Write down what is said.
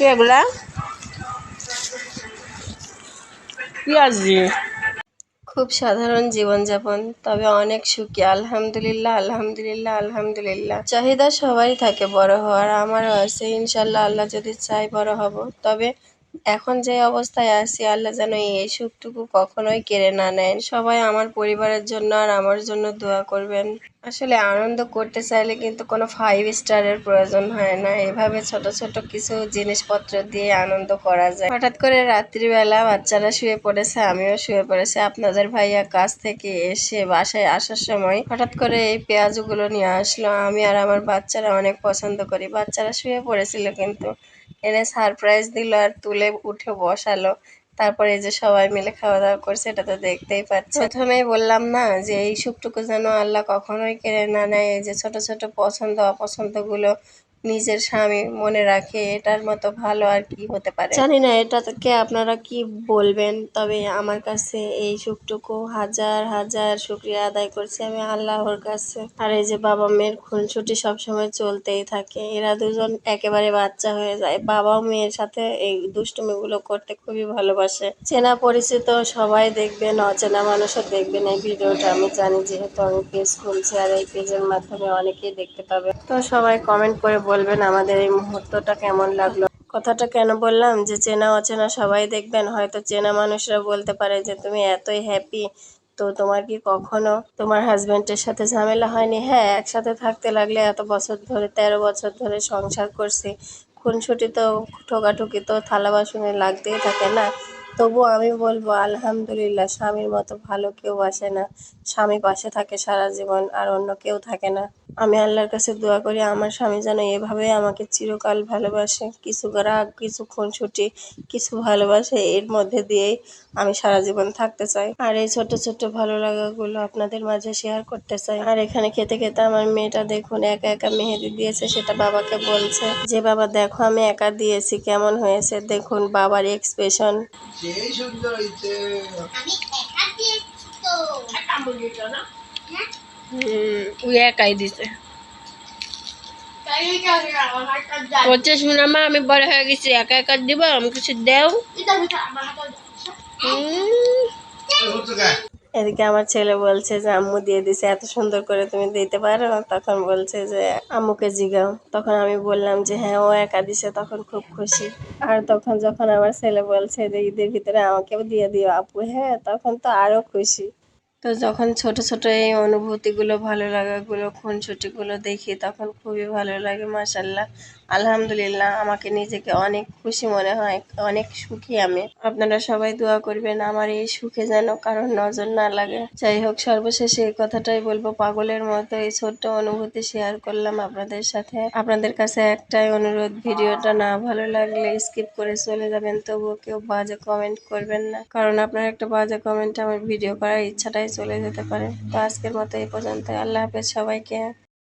কি এগুলা? পেঁয়াজ। দিয়ে খুব সাধারণ জীবনযাপন তবে অনেক সুখী। আলহামদুলিল্লাহ আলহামদুলিল্লাহ আলহামদুলিল্লাহ। চাহিদা সবারই থাকে বড় হওয়ার আমারও আছে। ইনশাল্লাহ আল্লাহ যদি চাই বড় হব। তবে এখন যে অবস্থায় আছি, আল্লাহ যেন এই সুখটুকু কখনোই কেড়ে না নেন। সবাই আমার পরিবারের জন্য আর আমার জন্য দোয়া করবেন। আসলে আনন্দ করতে চাইলে কিন্তু কোনো ফাইভ স্টারের প্রয়োজন হয় না। এভাবে ছোট ছোট কিছু জিনিসপত্র দিয়ে আনন্দ করা যায়। হঠাৎ করে রাত্রিবেলা বাচ্চারা শুয়ে পড়েছে, আমিও শুয়ে পড়েছি। আপনাদের ভাইয়া কাজ থেকে এসে বাসায় আসার সময় হঠাৎ করে এই পেঁয়াজগুলো নিয়ে আসলো। আমি আর আমার বাচ্চারা অনেক পছন্দ করি। বাচ্চারা শুয়ে পড়েছিল কিন্তু। এনে সারপ্রাইজ দিল আর তুলে উঠে বসালো। তারপরে যে সবাই মিলে খাওয়া দাওয়া করছে, এটা তো দেখতেই পাচ্ছি। প্রথমেই বললাম না যে এই সুখটুকু যেন আল্লাহ কখনোই কেড়ে না নেয়, এই যে ছোট ছোট পছন্দ অপছন্দগুলো নিজের স্বামী মনে রাখে, এটার মতো ভালো আর কি হতে পারে? জানি না, এটা থেকে আপনারা কি বলবেন? তবে আমার কাছে এই সুখটুকু হাজার হাজার শুক্রিয়া আদায় করছি আমি আল্লাহর কাছে। আর এই যে বাবা মেয়ের খুনসুটি সবসময় চলতেই থাকে। এরা দুজন একেবারে বাচ্চা হয়ে যায়। বাবা মেয়ের সাথে এই দুষ্টুমিগুলো করতে খুবই ভালোবাসে। চেনা পরিচিত সবাই দেখবেন, অচেনা মানুষও দেখবেন। এই ভিডিওটা আমি জানি, যেহেতু আমি পেজ খুলছি আর এই পেজের মাধ্যমে অনেকেই দেখতে পাবে। তো সবাই কমেন্ট করে বলবেন আমাদের এই মুহূর্তটা কেমন লাগল। কথাটা কেন বললাম যে, চেনা অচেনা সবাই দেখবেন। হয়তো চেনা মানুষরা বলতে পারে যে, তুমি এতই হ্যাপি তো তোমার কি কখনো তোমার হাজবেন্ডের সাথে ঝামেলা হয়নি? হ্যাঁ একসাথে থাকতে লাগলে এত বছর ধরে, তেরো বছর ধরে সংসার করছি। খুনসুটি তো, ঠোকাঠুকি তো থালা বাসনে লাগতেই থাকে না। তবু আমি বলব, আলহামদুলিল্লাহ, স্বামীর মতো ভালো কেউ আসে না। স্বামী পাশে থাকে সারা জীবন, আর অন্য কেউ থাকে না। আমি আল্লাহর কাছে দোয়া করি, আমার স্বামী যেন এভাবে আমাকে চিরকাল ভালোবাসে। কিছু রাগ, কিছু খুনসুটি, কিছু ভালোবাসে, এর মধ্যে দিয়েই আমি সারা জীবন থাকতে চাই। আর এই ছোট ছোট ভালো লাগাগুলো আপনাদের মাঝে শেয়ার করতে চাই। আর এখানে খেতে খেতে আমার মেয়েটা দেখুন, একা একা মেহেদি দিয়েছে, সেটা বাবাকে বলছে। যে, বাবা, দেখো, আমি একা দিয়েছি, কেমন হয়েছে? দেখুন, বাবার এক্সপ্রেশন সেই সুন্দর হয়েছে হ্যাঁ? একাই দিছে। বলছে আমি বড় হয়ে গেছি একা একা দিব আমি কিছু দেও। এদিকে আমার ছেলে বলছে যে, আম্মু দিয়ে দিছে, এত সুন্দর করে তুমি দিতে পারো? তখন বলছে যে, আম্মুকে জিগাও। তখন আমি বললাম যে হ্যাঁ ও একা দিছে, তখন খুব খুশি। আর তখন যখন আমার ছেলে বলছে যে, ঈদের ভিতরে আমাকেও দিয়ে দিও আপু। হ্যাঁ তখন তো আরও খুশি। তো যখন ছোট ছোট এই অনুভূতিগুলো ভালো লাগাগুলো, খুনসুটিগুলো দেখি, তখন খুবই ভালো লাগে মাসাল্লাহ আলহামদুলিল্লাহ, আমাকে নিজেকে অনেক খুশি মনে হয়, অনেক সুখী আমি। আপনারা সবাই দোয়া করবেন আমার এই সুখে যেন কারোর নজর না লাগে। যাই হোক, সর্বশেষে এই কথাটাই বলব, পাগলের মতো এই ছোট্ট অনুভূতি শেয়ার করলাম আপনাদের সাথে। আপনাদের কাছে একটাই অনুরোধ, ভিডিওটা না ভালো লাগলে স্কিপ করে চলে যাবেন, তবুও কেউ বাজে কমেন্ট করবেন না। কারণ আপনার একটা বাজে কমেন্ট আমার ভিডিও করার ইচ্ছাটাই চলে যেতে পারে। তো আজকের মতো এই পর্যন্ত আল্লাহ হাফেজ সবাইকে।